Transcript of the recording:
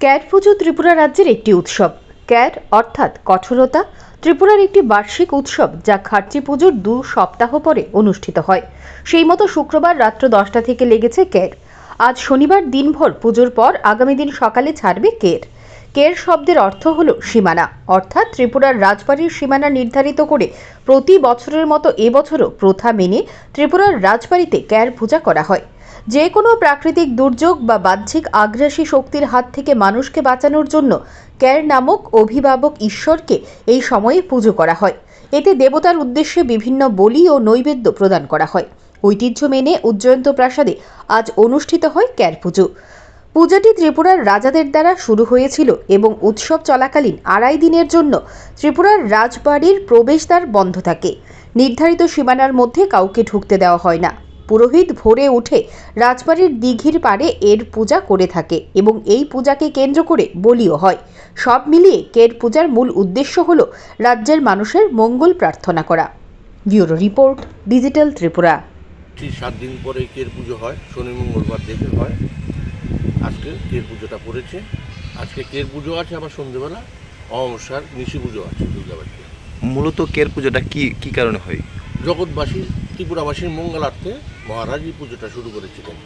Cat পুজো ত্রিপুরা রাজ্যের একটি উৎসব। ক্যাট অর্থাৎ কঠোরতা ত্রিপুরার একটি বার্ষিক উৎসব যা খার্চি পুজোর দু সপ্তাহ পরে অনুষ্ঠিত হয়। সেই মতো শুক্রবার রাত্র দশটা থেকে লেগেছে কের আজ শনিবার দিনভর পুজোর পর আগামী দিন সকালে ছাড়বে কের কের শব্দের অর্থ হল সীমানা। অর্থাৎ ত্রিপুরার রাজবাড়ির সীমানা নির্ধারিত করে প্রতি বছরের মতো এবছরও প্রথা মেনে ত্রিপুরার রাজবাড়িতে ক্যার পূজা করা হয়। যে কোনো প্রাকৃতিক দুর্যোগ বা বাহ্যিক আগ্রাসী শক্তির হাত থেকে মানুষকে বাঁচানোর জন্য ক্যার নামক অভিভাবক ঈশ্বরকে এই সময়ে পুজো করা হয়। এতে দেবতার উদ্দেশ্যে বিভিন্ন বলি ও নৈবেদ্য প্রদান করা হয়। ঐতিহ্য মেনে উজ্জয়ন্ত প্রাসাদে আজ অনুষ্ঠিত হয় ক্যার পুজো। পূজাটি ত্রিপুরার রাজাদের দ্বারা শুরু হয়েছিল এবং উৎসব চলাকালীন আড়াই দিনের জন্য ত্রিপুরার রাজবাড়ির প্রবেশদ্বার বন্ধ থাকে। নির্ধারিত সীমানার মধ্যে কাউকে ঢুকতে দেওয়া হয় না। পুরোহিত ভোরে উঠে রাজবাড়ির দিঘির পাড়ে এর পূজা করে থাকে এবং এই পূজাকে কেন্দ্র করে বলিও হয়। সব মিলিয়ে কের পূজার মূল উদ্দেশ্য হল রাজ্যের মানুষের মঙ্গল প্রার্থনা করা। Bureau report, digital Tripura. সাত দিন পরে কের পুজো হয়, শনি, মঙ্গলবার দেখে হয়। আজকে কের পুজোটা পড়েছে। আজকে কের পুজো আছে আবার সন্ধ্যেবেলা অমাবস্যার নিশি পুজো আছে দুর্গাবাড়িতে। মূলত কের পুজোটা কি কি কারণে হয়? জগৎবাসী ত্রিপুরাবাসীর মঙ্গলার্থে মহারাজ এই পুজোটা শুরু করেছিলেন।